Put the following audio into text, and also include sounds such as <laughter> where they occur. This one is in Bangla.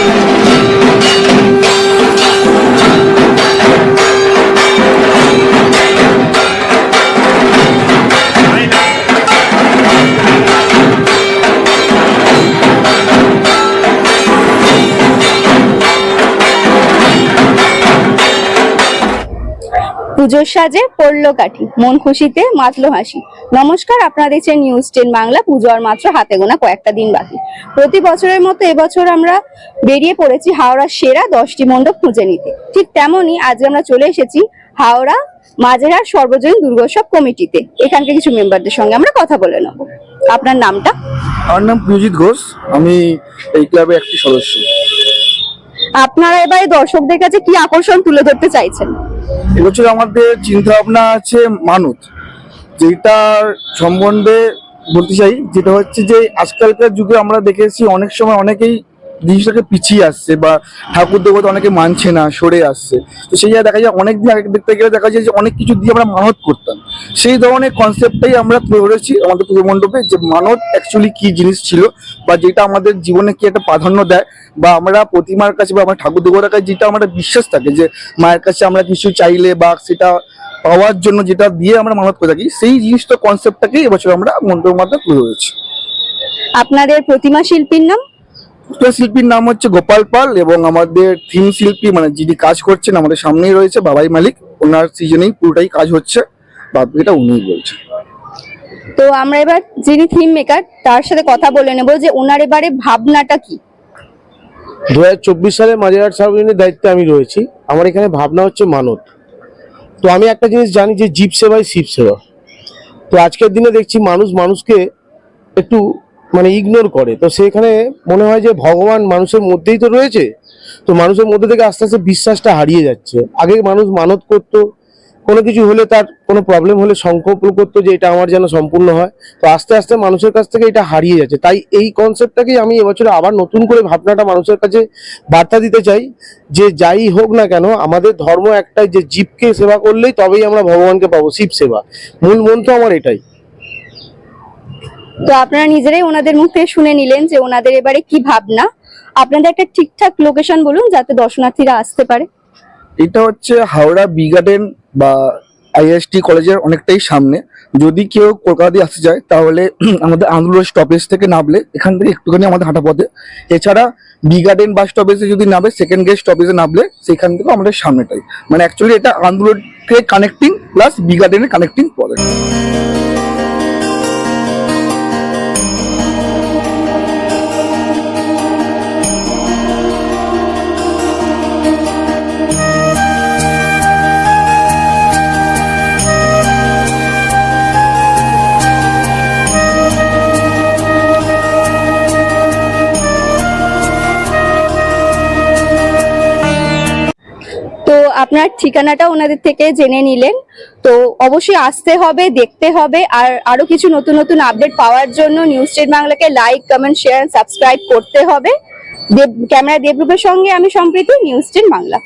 Thank you. পুজোর সাজে পড়ল কাঠি। মন খুশিতে মাতলো হাসি। নমস্কার, আপনারা দেখছেন নিউজ টেন বাংলা পুজো আর মাত্র হাতে গোনা কয়েকটা দিন বাকি। প্রতি বছরের মতো এবছর আমরা বেরিয়ে পড়েছি হাওড়ার সেরা দশটি মণ্ডপ খুঁজে নিতে। ঠিক তেমনই আজ আমরা চলে এসেছি হাওড়া মাঝেরহাট সর্বজনীন দুর্গোৎসব কমিটিতে। এখানকার কিছু মেম্বারদের সঙ্গে আমরা কথা বলে নেব। আপনার নামটা? আমার নাম প্রজিৎ ঘোষ। আমি এই ক্লাবের একটি সদস্য। আপনারা এবারে দর্শকদের কাছে কি আকর্ষণ তুলে ধরতে চাইছেন? এবছর আমাদের চিন্তা ভাবনা আছে মানুষ যেটার সম্বন্ধে বলতে চাই, যেটা হচ্ছে যে আজকালকার যুগে আমরা দেখেছি অনেক সময় অনেকেই জিনিসটাকে পিছিয়ে আসছে বা ঠাকুর দেবতা অনেকে মানছে না, সরে আসছে। তো সেই জায়গায় দেখা যায় অনেক দিন আগে দেখতে গেলে দেখা যায় যে অনেক কিছু দিয়ে আমরা মানত করতাম। সেই ধরনের কনসেপ্টটাই আমরা তুলে ধরেছি আমাদের পুজো মণ্ডপে যে মানত অ্যাকচুয়ালি কি জিনিস ছিল বা যেটা আমাদের জীবনে কি একটা প্রাধান্য দেয় বা আমরা প্রতিমার কাছে বা আমার ঠাকুর দেবতার কাছে যেটা আমাদের বিশ্বাস থাকে যে মায়ের কাছে আমরা কিছু চাইলে বা সেটা পাওয়ার জন্য যেটা দিয়ে আমরা মানত করে থাকি, সেই জিনিসটা কনসেপ্টটাকেই এবছর আমরা মণ্ডপের মাধ্যমে তুলে ধরেছি। আপনাদের প্রতিমা শিল্পীর নাম? শিল্পীর নাম হচ্ছে গোপাল পাল এবং আমাদের থিম শিল্পী মানে যিনি কাজ করছেন আমাদের সামনেই রয়েছে বাবাই মালিক। ওনার সিজনেই পুরোটাই কাজ হচ্ছে। বাকিটা উনিই বলছেন। তো আমরা এবার যিনি থিম মেকার তার সাথে কথা বলে নেব যে ওনার এবারে ভাবনাটা কি? দু হাজার চব্বিশ সালে মাঝেরহাট সার্বজনীনের দায়িত্বে আমি রয়েছি। আমার এখানে ভাবনা হচ্ছে মানত। তো আমি একটা জিনিস জানি যে জীব সেবাই শিব সেবা তো আজকের দিনে দেখছি মানুষ মানুষকে একটু মানে ইগনোর করে। তো সেখানে মনে হয় যে ভগবান মানুষের মধ্যেই তো রয়েছে। তো মানুষের মধ্যে থেকে আস্তে আস্তে বিশ্বাসটা হারিয়ে যাচ্ছে। আগে মানুষ মানত করতো, কোনো কিছু হলে তার কোনো প্রবলেম হলে সংকল্প করতো যে এটা আমার যেন সম্পূর্ণ হয়। তো আস্তে আস্তে মানুষের কাছ থেকে এটা হারিয়ে যাচ্ছে। তাই এই কনসেপ্টটাকেই আমি এবছরে আবার নতুন করে ভাবনাটা মানুষের কাছে বার্তা দিতে চাই যে যাই হোক না কেন, আমাদের ধর্ম একটাই যে জীবকে সেবা করলেই তবেই আমরা ভগবানকে পাবো শিব সেবা। মূল মন্ত্র আমার এটাই। তো আপনারা নিজেরাই ওনাদের মুখ থেকে শুনে নিলেন যে ওনাদের এবারে কি ভাবনা। আপনাদের একটা ঠিকঠাক লোকেশন বলুন, যাতে দর্শনার্থীরা আসতে পারে। এটা হচ্ছে হাওড়া বি গার্ডেন বা আইএসটি কলেজের অনেকটাই সামনে। যদি কেউ কলকাতা দিয়ে আসতে চায়, তাহলে <clears throat> আমাদের আন্দোলন স্টপেজ থেকে নামলে, এখান থেকে একটুখানি আমাদের হাঁটা পথে। এছাড়া বি গার্ডেন বাস স্টপেজে যদি নামে সেকেন্ড গেট স্টপেজে নামলে, সেখান থেকে আমাদের সামনেটাই। মানে অ্যাকচুয়ালি এটা আন্দোলনকে কানেক্টিং প্লাস বি গার্ডেনের কানেক্টিং পড়ে আপনার ঠিকানাটা ওনাদের থেকে জেনে নিলেন। তো অবশ্যই আসতে হবে, দেখতে হবে, আর আরও কিছু নতুন নতুন আপডেট পাওয়ার জন্য নিউজ টেন বাংলাকে লাইক কমেন্ট শেয়ার সাবস্ক্রাইব করতে হবে। দেব ক্যামেরা দেবরূপের সঙ্গে আমি সম্প্রীতি নিউজ টেন বাংলা